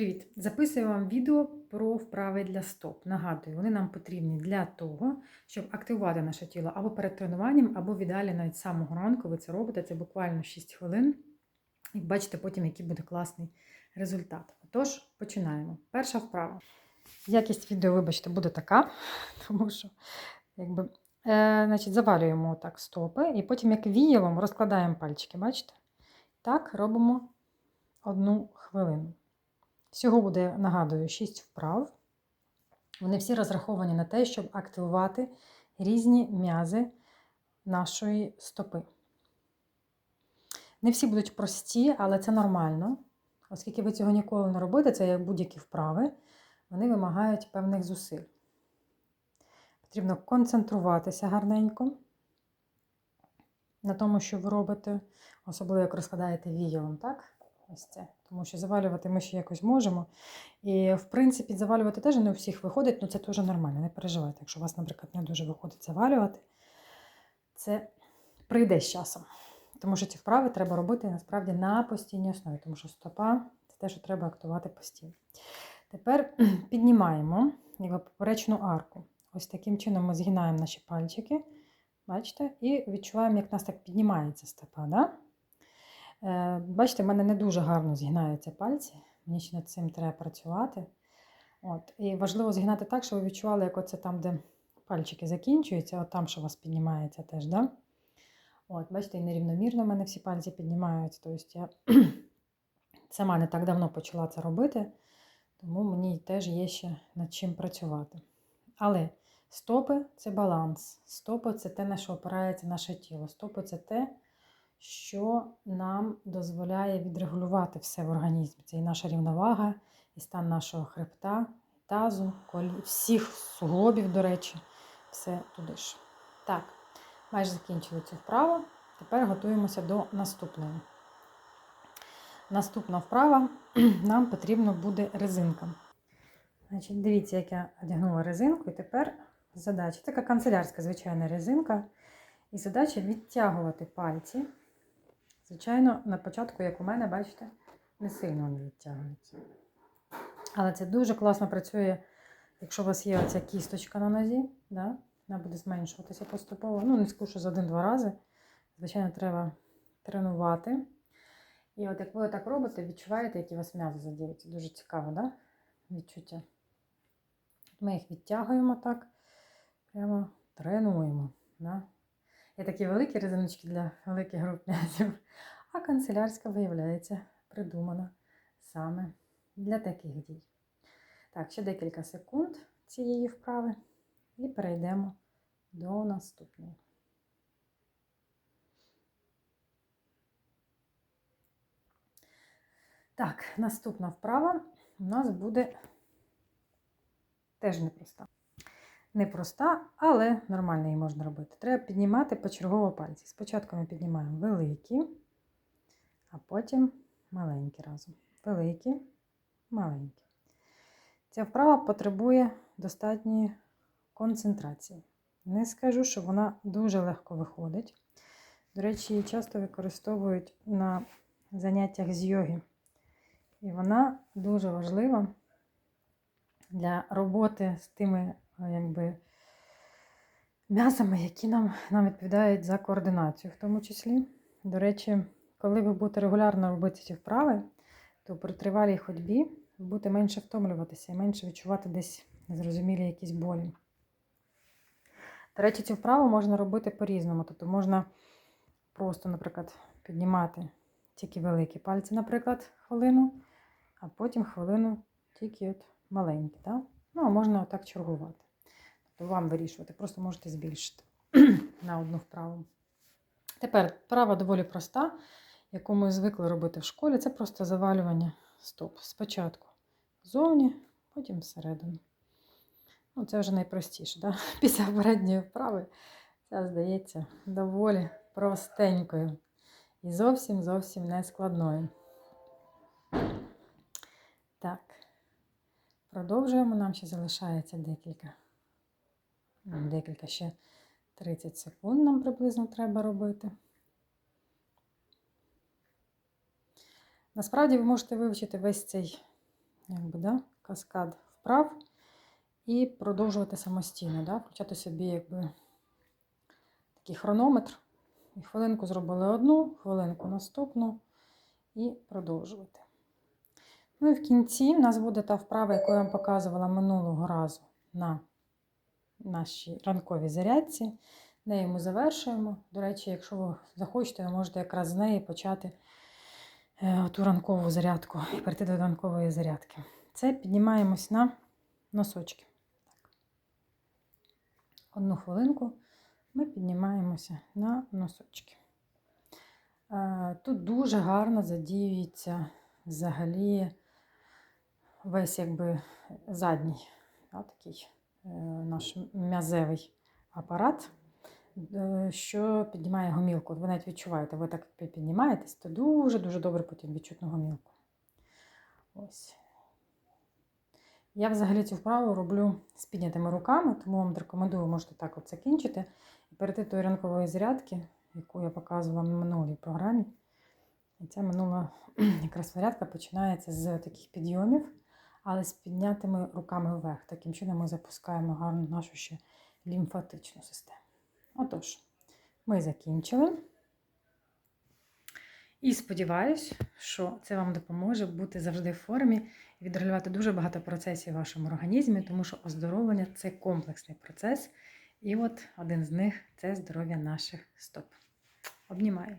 Привіт! Записую вам відео про вправи для стоп. Нагадую, вони нам потрібні для того, щоб активувати наше тіло або перед тренуванням, або в ідеалі навіть з самого ранку ви це робите. Це буквально 6 хвилин. І бачите потім, який буде класний результат. Отож, починаємо. Перша вправа. Якість відео, вибачте, буде така, тому що якби, е, значить, завалюємо так стопи, і потім, як віялом, розкладаємо пальчики. Бачите? Так, робимо одну хвилину. Всього буде, нагадую, 6 вправ. Вони всі розраховані на те, щоб активувати різні м'язи нашої стопи. Не всі будуть прості, але це нормально. Оскільки ви цього ніколи не робите, це як будь-які вправи, вони вимагають певних зусиль. Потрібно концентруватися гарненько на тому, що ви робите, особливо як розкладаєте віялом, так? Ось це. Тому що завалювати ми ще якось можемо. І, в принципі, завалювати теж не у всіх виходить, але це теж нормально, не переживайте. Якщо у вас, наприклад, не дуже виходить завалювати, це прийде з часом. Тому що ці вправи треба робити насправді на постійній основі, тому що стопа це те, що треба актувати постійно. Тепер піднімаємо якби, поперечну арку. Ось таким чином ми згинаємо наші пальчики. Бачите? І відчуваємо, як нас так піднімається стопа. Да? Е, Бачите, в мене не дуже гарно згинаються пальці. Мені ще над цим треба працювати. От. І важливо згинати так, щоб ви відчували, як оце там, де пальчики закінчуються, от там, що у вас піднімається теж. Да? От, Бачите, і нерівномірно в мене всі пальці піднімаються. Тобто я сама не так давно почала це робити, тому мені теж є ще над чим працювати. Але стопи це баланс. Стопи це те, на що опирається наше тіло. Стопи це те, що нам дозволяє відрегулювати все в організмі. Це і наша рівновага, і стан нашого хребта, тазу, колі, всіх суглобів, до речі, все туди ж. Так, майже закінчили цю вправу. Тепер готуємося до наступної. Наступна вправа нам потрібна буде резинка. Значить, Дивіться, як я одягнула резинку, і тепер задача. Така канцелярська звичайна резинка. І задача відтягувати пальці. Звичайно, на початку, як у мене, бачите, не сильно вони відтягуються. Але це дуже класно працює, якщо у вас є оця кісточка на нозі, да? вона буде зменшуватися поступово. Ну, не що за один-два рази. Звичайно, треба тренувати. І от як ви так робите, відчуваєте, які у вас м'язи задіються. Дуже цікаво, да? відчуття. Ми їх відтягуємо так, прямо тренуємо. Да? Є такі великі резиночки для великих груп м'язів, а канцелярська, виявляється, придумана саме для таких дій. Так, ще декілька секунд цієї вправи і перейдемо до наступної. Так, наступна вправа у нас буде теж непроста. Непроста, але нормально її можна робити. Треба піднімати почергово пальці. Спочатку ми піднімаємо великі, а потім маленькі разом. Великі, маленькі. Ця вправа потребує достатньої концентрації. Не скажу, що вона дуже легко виходить. До речі, її часто використовують на заняттях з йоги. І вона дуже важлива для роботи з тими якби, м'язами, які нам, нам відповідають за координацію, в тому числі. До речі, коли ви будете регулярно робити ці вправи, то при тривалій ходьбі ви будете менше втомлюватися і менше відчувати десь незрозумілі якісь болі. До речі, цю вправу можна робити по-різному. Тобто можна просто, наприклад, піднімати тільки великі пальці, наприклад, хвилину, а потім хвилину тільки от маленькі. Да? Ну, а можна отак чергувати. Тобто вам вирішувати, просто можете збільшити на одну вправу. Тепер вправа доволі проста, яку ми звикли робити в школі, це просто завалювання стоп. Спочатку ззовні, потім всередину. Ну, Це вже найпростіше. Да? Після передньої вправи це здається доволі простенькою і зовсім зовсім не складною. Так, продовжуємо. Нам ще залишається декілька. Декілька ще 30 секунд нам приблизно треба робити. Насправді ви можете вивчити весь цей якби, да, каскад вправ і продовжувати самостійно, да, включати собі якби, такий хронометр. І хвилинку зробили одну, хвилинку наступну і продовжувати. Ну і в кінці в нас буде та вправа, яку я вам показувала минулого разу на нашій ранковій зарядці. Нею ми завершуємо. До речі, якщо ви захочете, ви можете якраз з неї почати е, ту ранкову зарядку і перейти до ранкової зарядки. Це піднімаємось на носочки. Так. Одну хвилинку ми піднімаємося на носочки. Е, Тут дуже гарно задіюється взагалі весь якби задній да, такий наш м'язевий апарат, е, що піднімає гомілку. Ви навіть відчуваєте, ви так піднімаєтесь, то дуже-дуже добре потім відчутно гомілку. Ось. Я взагалі цю вправу роблю з піднятими руками, тому вам рекомендую, можете так от закінчити і перейти до ранкової зарядки, яку я показувала в минулій програмі. І ця минула якраз зарядка починається з таких підйомів, але з піднятими руками вверх. Таким чином ми запускаємо гарно нашу ще лімфатичну систему. Отож, ми закінчили. І сподіваюсь, що це вам допоможе бути завжди в формі і відрегулювати дуже багато процесів в вашому організмі, тому що оздоровлення це комплексний процес. І от один з них це здоров'я наших стоп. Обнімаю.